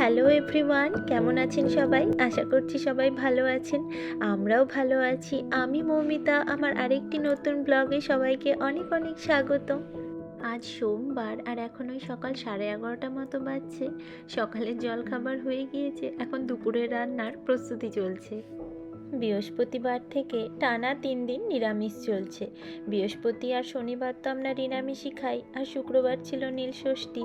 Hello everyone কেমন আছেন সবাই? আশা করছি সবাই ভালো আছেন। আমরাও ভালো আছি। আমি মৌমিতা। আমার আরেকটি নতুন ব্লগে সবাইকে অনেক অনেক স্বাগত আজ সোমবার আর এখন ওই সকাল সাড়ে এগারোটা মতো বাজছে। সকালের জলখাবার হয়ে গিয়েছে। এখন দুপুরের রান্নার প্রস্তুতি চলছে। বৃহস্পতিবার থেকে টানা তিন দিন নিরামিষ চলছে। বৃহস্পতি আর শনিবার তো আমরা নিরামিষই খাই, আর শুক্রবার ছিল নীল ষষ্ঠী।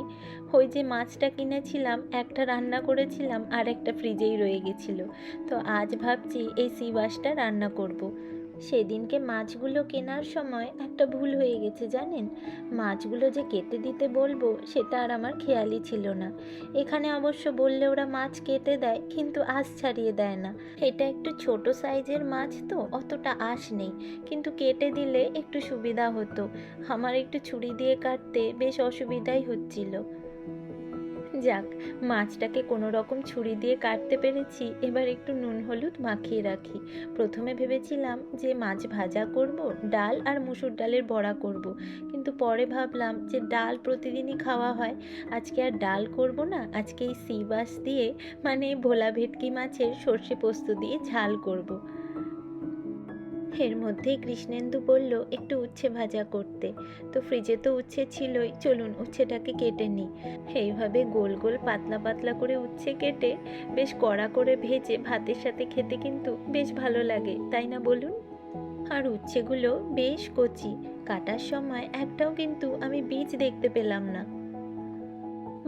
ওই যে মাছটা কিনেছিলাম, একটা রান্না করেছিলাম, আর একটা ফ্রিজেই রয়ে গেছিল। তো আজ ভাবছি এই সি বাসটা রান্না করব। সেদিনকে মাছগুলো কেনার সময় একটা ভুল হয়ে গেছে জানেন? মাছগুলো যে কেটে দিতে বলব, সেটা আর আমার খেয়ালই ছিল না। এখানে অবশ্য বললে ওরা মাছ কেটে দেয়, কিন্তু আঁশ ছাড়িয়ে দেয় না। এটা একটু ছোট সাইজের মাছ তো, অতটা আঁশ নেই। কিন্তু কেটে দিলে একটু সুবিধা হতো। আমার একটু ছুরি দিয়ে কাটতে বেশ অসুবিধাই হচ্ছিল। যাক, মাছটাকে কোনো রকম ছুরি দিয়ে কাটতে পেরেছি, এবার একটু নুন হলুদ মাখিয়ে রাখি প্রথমে ভেবেছিলাম যে মাছ ভাজা করব, ডাল আর মুসুর ডালের বড়া করব, কিন্তু পরে ভাবলাম যে ডাল প্রতিদিনই খাওয়া হয়, আজকে আর ডাল করব না, আজকে এই সি বাস দিয়ে মানে ভোলা ভেটকি মাছের সর্ষে পোস্ত দিয়ে ঝাল করব। এর মধ্যেই কৃষ্ণেন্দু বলল, একটু উচ্ছে ভাজা করতে। তো ফ্রিজে তো উচ্ছে ছিলই। চলুন, উচ্ছেটাকে কেটে নিই। এইভাবে গোল গোল পাতলা পাতলা করে উচ্ছে কেটে বেশ কড়া করে ভেজে ভাতের সাথে খেতে কিন্তু বেশ ভালো লাগে, তাই না বলুন? আর উচ্ছেগুলো বেশ কচি। কাটার সময় একটাও কিন্তু আমি বীজ দেখতে পেলাম না।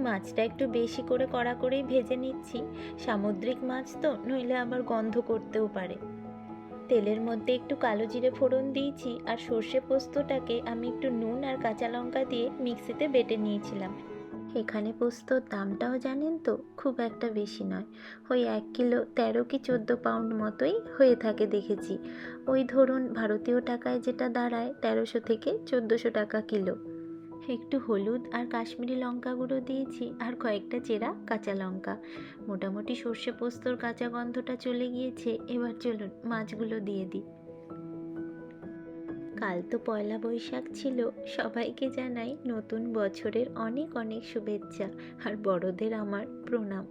মাছটা একটু বেশি করে কড়া করেই ভেজে নিচ্ছি। সামুদ্রিক মাছ তো নইলে আবার গন্ধ করতেও পারে। তেলের মধ্যে একটু কালো জিরে ফোড়ন দিয়েছি আর সর্ষে পোস্তটাকে আমি একটু নুন আর কাঁচা লঙ্কা দিয়ে মিক্সিতে বেটে নিয়েছিলাম। এখানে পোস্তর দামটাও জানেন তো, খুব একটা বেশি নয়। ওই এক কিলো তেরো কি চোদ্দ পাউন্ড মতোই হয়ে থাকে দেখেছি। ওই ধরুন ভারতীয় টাকায় যেটা দাঁড়ায় তেরোশো থেকে চোদ্দোশো টাকা কিলো। একটু হলুদ আর কাশ্মীরি লঙ্কা গুঁড়ো দিয়েছি আর কয়েকটা চেরা কাঁচা লঙ্কা। মোটামুটি সর্ষে পোস্তর কাঁচা গন্ধটা চলে গিয়েছে, এবার চলুন মাছগুলো দিয়ে দিই। কাল তো পয়লা বৈশাখ ছিল, সবাইকে জানাই নতুন বছরের অনেক অনেক শুভেচ্ছা আর বড়দের আমার প্রণাম।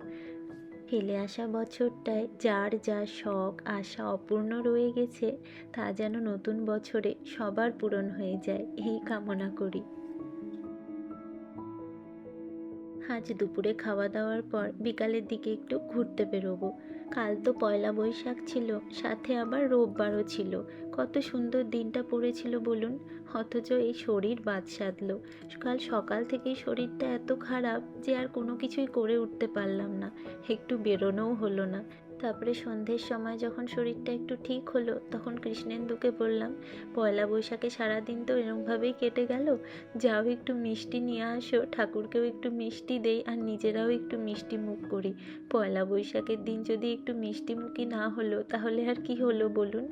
ফেলে আসা বছরটায় যার যা শখ, আশা অপূর্ণ রয়ে গেছে, তা যেন নতুন বছরে সবার পূরণ হয়ে যায়, এই কামনা করি। আজ দুপুরে খাওয়া দাওয়ার পর বিকালের দিকে একটু ঘুরতে বেরোবো। কাল তো পয়লা বৈশাখ ছিল, সাথে আবার রোববারও ছিল। কত সুন্দর দিনটা পড়েছিল বলুন? অথচ এই শরীর বাদ সাধলো। কাল সকাল থেকেই শরীরটা এত খারাপ যে আর কোনো কিছুই করে উঠতে পারলাম না। একটু বেরোনোও হলো না। তারপরে সন্ধ্যের সময় যখন শরীরটা একটু ঠিক হলো, তখন কৃষ্ণেন্দুকে বললাম, পয়লা বৈশাখে সারাদিন তো এরমভাবেই কেটে গেল। যাও একটু মিষ্টি নিয়ে আসো, ঠাকুরকেও একটু মিষ্টি দেই আর নিজেরাও একটু মিষ্টি মুখ করি। পয়লা বৈশাখের দিন যদি একটু মিষ্টি মুখী না হলো, তাহলে আর কি হলো বলুন?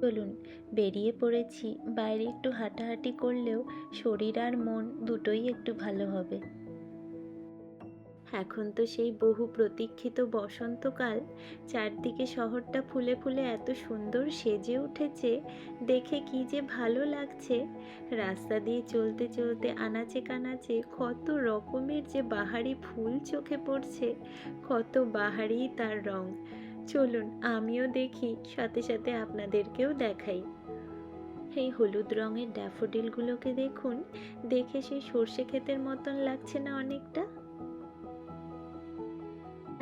চলুন বেরিয়ে পড়েছি। বাইরে একটু হাঁটাহাঁটি করলেও শরীর আর মন দুটোই একটু ভালো হবে। এখন তো সেই বহু প্রতীক্ষিত বসন্তকাল। চারদিকে শহরটা ফুলে ফুলে এত সুন্দর সেজে উঠেছে, দেখে কি যে ভালো লাগছে। রাস্তা দিয়ে চলতে চলতে আনাচে কানাচে কত রকমের যে বাহারি ফুল চোখে পড়ছে, কত বাহারি তার রং। চলুন আমিও দেখি, সাথে সাথে আপনাদেরকেও দেখাই। এই হলুদ রঙের ড্যাফোডিলগুলোকে দেখুন, দেখে সেই সর্ষে ক্ষেতের মতন লাগছে না অনেকটা।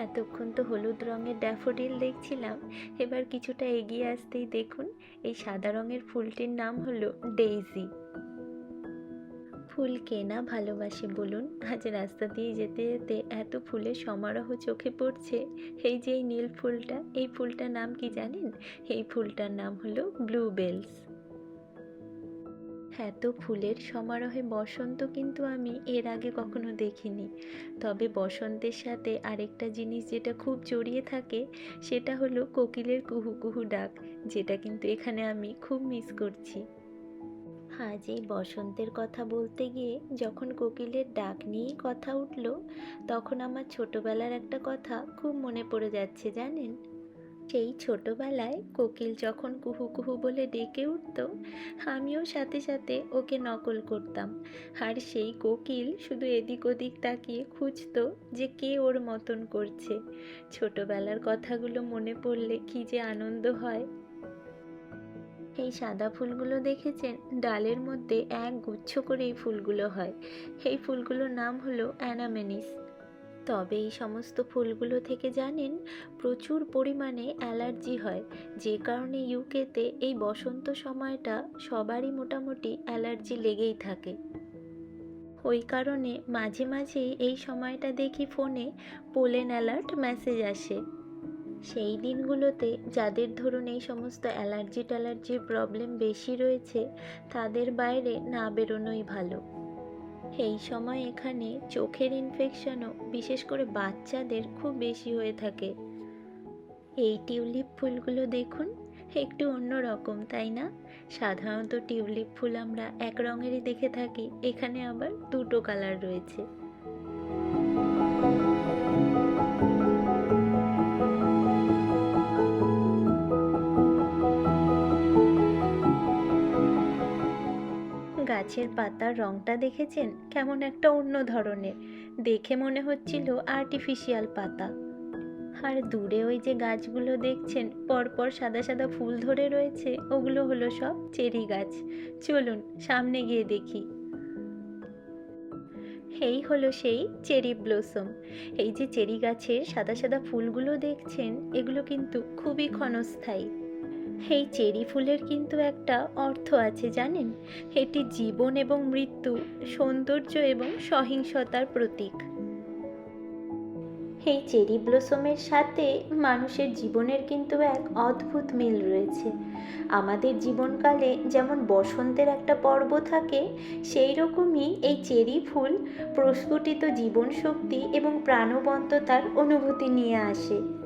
এতক্ষণ তো হলুদ রঙের ড্যাফোডিল দেখছিলাম, এবার কিছুটা এগিয়ে আসতেই দেখুন, এই সাদা রঙের ফুলটির নাম হলো ডেইজি। ফুল কেনা ভালোবাসে বলুন, আজ রাস্তা দিয়ে যেতে যেতে এত ফুলের সমারোহ চোখে পড়ছে, এই যে এই নীল ফুলটা, এই ফুলটার নাম কি জানেন? এই ফুলটার নাম হলো ব্লুবেলস। এত ফুলের সমারোহে বসন্ত কিন্তু আমি এর আগে কখনো দেখিনি। তবে বসন্তের সাথে আরেকটা জিনিস যেটা খুব জড়িয়ে থাকে, সেটা হলো কোকিলের কুহু কুহু ডাক, যেটা কিন্তু এখানে আমি খুব মিস করছি। আজ এই বসন্তের কথা বলতে গিয়ে যখন কোকিলের ডাক নিয়েই কথা উঠল, তখন আমার ছোটবেলার একটা কথা খুব মনে পড়ে যাচ্ছে, জানেন? সেই ছোটবেলায় কোকিল যখন কুহু কুহু বলে ডেকে উঠত, আমিও সাথে সাথে ওকে নকল করতাম। আর সেই কোকিল শুধু এদিক ওদিক তাকিয়ে খুঁজতো যে কে ওর মতন করছে। ছোটবেলার কথাগুলো মনে পড়লে কি যে আনন্দ হয়। এই সাদা ফুলগুলো দেখেছেন? ডালের মধ্যে এক গুচ্ছ করে এই ফুলগুলো হয়। এই ফুলগুলোর নাম হলো অ্যানামেনিস। তবে এই সমস্ত ফুলগুলো থেকে জানেন, প্রচুর পরিমাণে অ্যালার্জি হয়। যে কারণে ইউকেতে এই বসন্ত সময়টা সবারই মোটামুটি অ্যালার্জি লেগেই থাকে। ওই কারণে মাঝে মাঝেই এই সময়টা দেখি ফোনে পোলেন অ্যালার্ট মেসেজ আসে। সেই দিনগুলোতে যাদের ধরুন এই সমস্ত অ্যালার্জি ট্যালার্জির প্রবলেম বেশি রয়েছে, তাদের বাইরে না বেরোনোই ভালো। এই সময় এখানে চোখের ইনফেকশনও বিশেষ করে বাচ্চাদের খুব বেশি হয়ে থাকে। এই টিউলিপ ফুলগুলো দেখুন, একটু অন্য রকম, তাই না? সাধারণত টিউলিপ ফুল আমরা এক রঙেরই দেখে থাকি, এখানে আবার দুটো কালার রয়েছে। গাছের পাতার রংটা দেখেছেন? কেমন একটা অন্য ধরনের। দেখে মনে হচ্ছিল আর্টিফিশিয়াল পাতা। আর দূরে ওই যে গাছগুলো দেখছেন, পরপর সাদা সাদা ফুল ধরে রয়েছে, ওগুলো হলো সব চেরি গাছ। চলুন, সামনে গিয়ে দেখি। এই হলো সেই চেরি ব্লসম। এই যে চেরি গাছের সাদা সাদা ফুলগুলো দেখছেন, এগুলো কিন্তু খুবই ক্ষণস্থায়ী। এই চেরি ফুলের কিন্তু একটা অর্থ আছে জানেন? এটি জীবন এবং মৃত্যু, সৌন্দর্য এবং সহিংসতার প্রতীক। এই চেরি ব্লসমের সাথে মানুষের জীবনের কিন্তু এক অদ্ভুত মিল রয়েছে। আমাদের জীবনকালে যেমন বসন্তের একটা পর্ব থাকে সেই রকমই এই চেরি ফুল প্রস্ফুটিত জীবন শক্তি এবং প্রাণবন্ততার অনুভূতি নিয়ে আসে।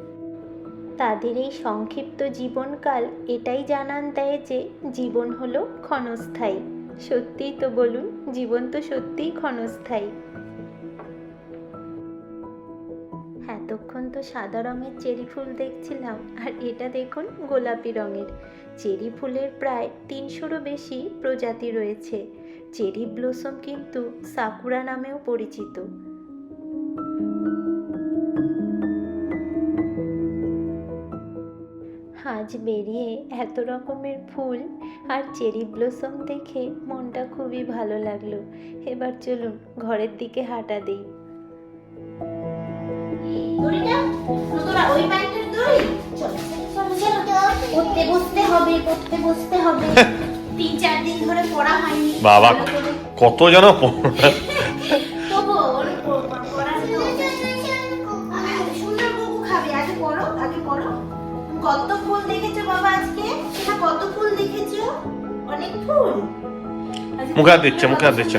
তাদের এই সংক্ষিপ্ত জীবনকাল এটাই জানান দেয় যে জীবন হলো ক্ষণস্থায়ী। সত্যিই তো বলুন, জীবন তো সত্যিই ক্ষণস্থায়ী। এতক্ষণ তো সাদা রঙের চেরি ফুল দেখছিলাম, আর এটা দেখুন গোলাপি রঙের। চেরি ফুলের প্রায় তিনশোরও বেশি প্রজাতি রয়েছে। চেরি ব্লসম কিন্তু সাকুরা নামেও পরিচিত। আজ বেরিয়ে এত রকমের ফুল আর চেরি ব্লসম দেখে মনটা খুবই ভালো লাগল। এবার চলুন ঘরের দিকে হাঁটা দিই। দড়িটা তোরা ওই ব্যাংকের মুখে হাত দিচ্ছে, মুখে হাত দিচ্ছে।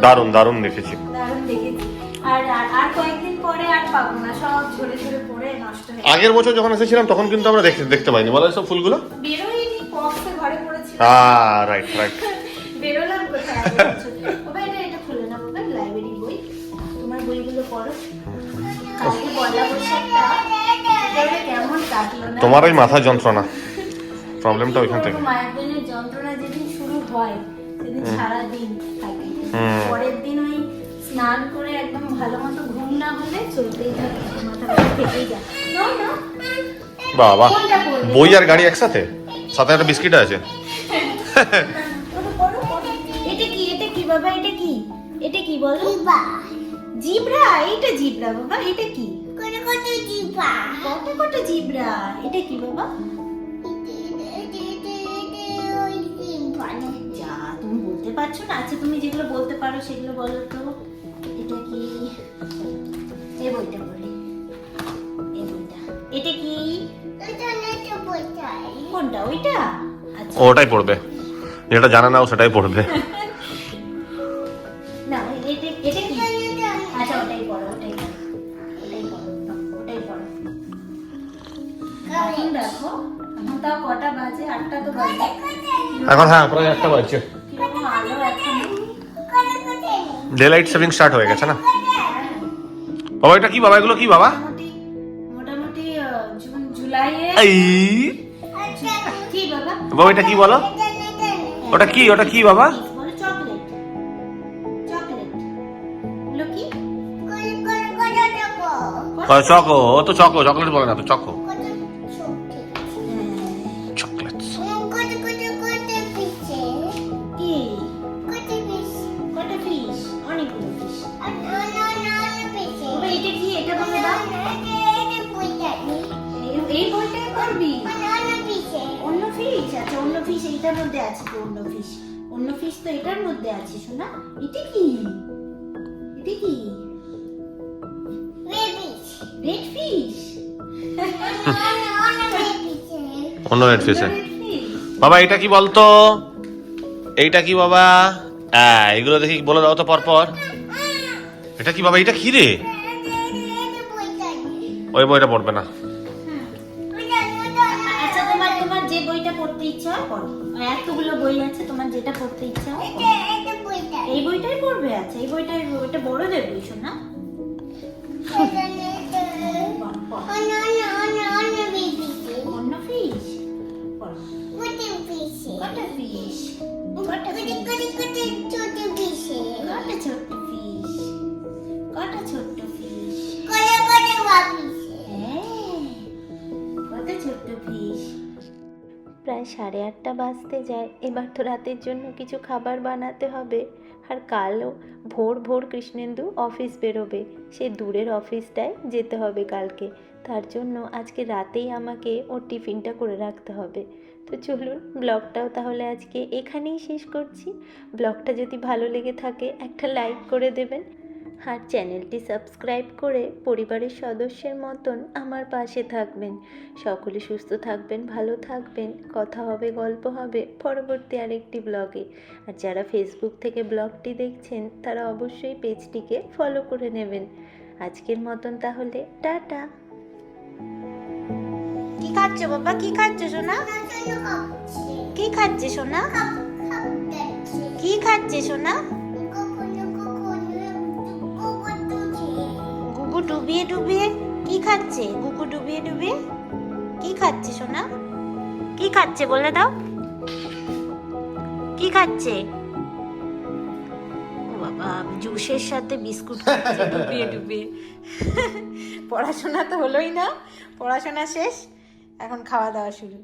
দারুণ দারুণ দেখেছি। আগের বছর যখন এসেছিলাম তখন কিন্তু আমরা দেখতে দেখতে পাইনি। বলো সব ফুলগুলো? হ্যাঁ রাইট রাইট তোমার ওই মাথা যন্ত্রণা। প্রবলেমটা ওইখান থেকে। যন্ত্রণা হয় সেদিন সারা দিন থাকে। হুম। পরের দিন ওই স্নান করে একদম ভালো মতো ঘুম না হলে চলতেই থাকে মাথা থেকেই যায়। না না। বাবা বই আর গাড়ি একসাথে? সাথে একটা বিস্কিট আছে। এটা কি এটা কি বাবা এটা কি? এটা কি বলো? জিব্রা। এটা জিব্রা বাবা এটা কি? কত কত জিপা কত কত জিব্রা? এটা কি বাবা? তুমি বলতে পারছ না? আচ্ছা তুমি যেগুলো বলতে পারো সেগুলো বলো তো। এটা কি? এই বইটা পড়ে। এই বইটা। এটা কি? কোনটা? ওইটা? আচ্ছা। ওটাই পড়বে। যেটা জানা না ও সেটাই পড়বে। না এটা এটা কি? আচ্ছা ওটাই পড়ো ওটাই পড়ো। ওটাই পড়ো ওটাই পড়ো। এখন দেখো এখন তাও কটা বাজে? আটটা তো বাজে। এখন হ্যাঁ প্রায় একটা বাজছে। ডে লাইট সেভিং স্টার্ট হয়ে গেছে না? বাবা এটা কি বাবা? এগুলো কি বাবা? মোটামুটি জুন জুলাইয়ে। এই। কি বাবা? বাবা এটা কি বলো? ওটা কি? ওটা কি বাবা? চকো ও তো চকো চকলেট বলে না তো চকো। করবি? অন্য ফিশ আচ্ছা অন্য ফিশ এইটার মধ্যে আছে তো অন্য ফিশ অন্য ফিশ তো এটার মধ্যে আছে শোনা। এটা কি? এটা কি? রেড ফিশ অন্য রেড ফিসে রেড ফিশ বাবা এটা কি বলতো? এইটা কি বাবা? হ্যাঁ এগুলো দেখি বলে দাও তো পরপর। এটা কি বাবা? এটা কি রে? ওই বইটা পড়বে না। বই আছে তোমার যেটা পড়তে ইচ্ছা হয় এই বইটাই পড়বে? আছে এই বইটাই ওইটা বড়দের বই শোনা সাড়ে আটটা বাজতে যায়। এবার তো রাতের জন্য কিছু খাবার বানাতে হবে। আর কালও ভোর ভোর কৃষ্ণেন্দু অফিস বেরোবে। সে দূরের অফিসটায় যেতে হবে কালকে। তার জন্য আজকে রাতেই আমাকে ওর টিফিনটা করে রাখতে হবে। তো চলুন, ব্লগটাও তাহলে আজকে এখানেই শেষ করছি। ব্লগটা যদি ভালো লেগে থাকে, একটা লাইক করে দেবেন। আর চ্যানেলটি সাবস্ক্রাইব করে পরিবারের সদস্যের মতন আমার পাশে থাকবেন। সকলে সুস্থ থাকবেন, ভালো থাকবেন। কথা হবে, গল্প হবে পরবর্তী আরেকটি ব্লগে। আর যারা ফেসবুক থেকে ব্লগটি দেখছেন, তারা অবশ্যই পেজটিকে ফলো করে নেবেন। আজকের মতন তাহলে টাটা। কি খাচ্ছ বাবা? কি খাচ্ছ সোনা? কি খাচ্ছে সোনা? কি খাচ্ছে সোনা? ডুবিয়ে ডুবিয়ে কি খাচ্ছে? গুগু ডুবিয়ে ডুবিয়ে কি খাচ্ছে সোনা? কি খাচ্ছে বলে দাও। কি খাচ্ছে? বাবা জুসের সাথে বিস্কুট ডুবিয়ে ডুবিয়ে। পড়াশোনা তো হলোই না, পড়াশোনা শেষ, এখন খাওয়া দাওয়া শুরু।